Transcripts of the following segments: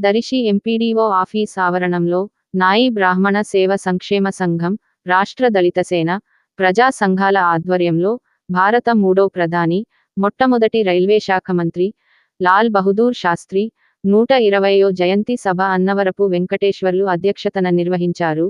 Darsi MPDO office ఆవరణంలో నాయి బ్రాహ్మణ సేవ సంక్షేమ సంఘం రాష్ట్ర దళిత సేన ప్రజా సంఘాల ఆధ్వర్యంలో భారత మూడో ప్రధాని మొట్టమొదటి రైల్వే శాఖ మంత్రి లాల్ బహదూర్ శాస్త్రి నూట ఇరవయో జయంతి సభ అన్నవరపు వెంకటేశ్వర్లు అధ్యక్షతన నిర్వహించారు.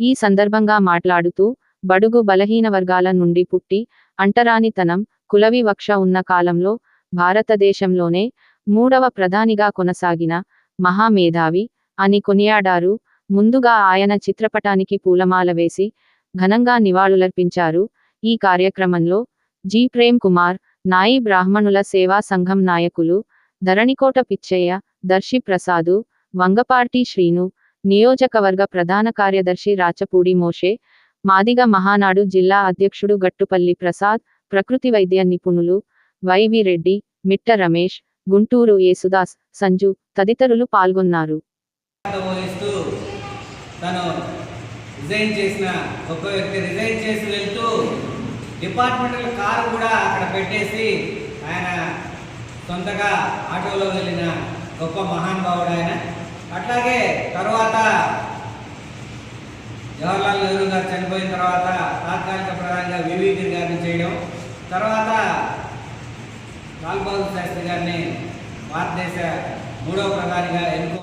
ఈ సందర్భంగా మాట్లాడుతూ బడుగు బలహీన వర్గాల నుండి పుట్టి అంటరానితనం కులవివక్ష ఉన్న కాలంలో భారతదేశంలోనే మూడవ ప్రధానిగా కొనసాగిన మహామేధావి అని కొనియాడారు. ముందుగా ఆయన చిత్రపటానికి పూలమాల వేసి ఘనంగా నివాళులర్పించారు. ఈ కార్యక్రమంలో జి. ప్రేమ్ కుమార్ నాయి బ్రాహ్మణుల సేవా సంఘం నాయకులు ధరణికోట పిచ్చయ్య దర్శి ప్రసాదు వంగపార్టీ శ్రీను నియోజకవర్గ ప్రధాన కార్యదర్శి రాచపూడి మోషే మాదిగ మహానాడు జిల్లా అధ్యక్షుడు గట్టుపల్లి ప్రసాద్ ప్రకృతి వైద్య నిపుణులు వైవి రెడ్డి మిట్ట రమేష్ గుంటూరు యేసుదాస్ సంజు తదితరులు పాల్గొన్నారు. తను రిజైన్ చేసిన గొప్ప వ్యక్తి రిజైన్ చేసి వెళ్తూ డిపార్ట్మెంటల్ కారు కూడా అక్కడ పెట్టేసి ఆయన సొంతగా ఆటోలో వెళ్ళిన గొప్ప మహానుభావుడు ఆయన. అట్లాగే తర్వాత జవహర్లాల్ నెహ్రూ గారు చనిపోయిన తర్వాత తాత్కాలిక ప్రధానిగా వివి గారిని చేయడం తర్వాత లాల్ బహదూర్ శాస్త్రి గారిని భారతదేశ మూడవ ప్రధానిగా ఎన్నుకో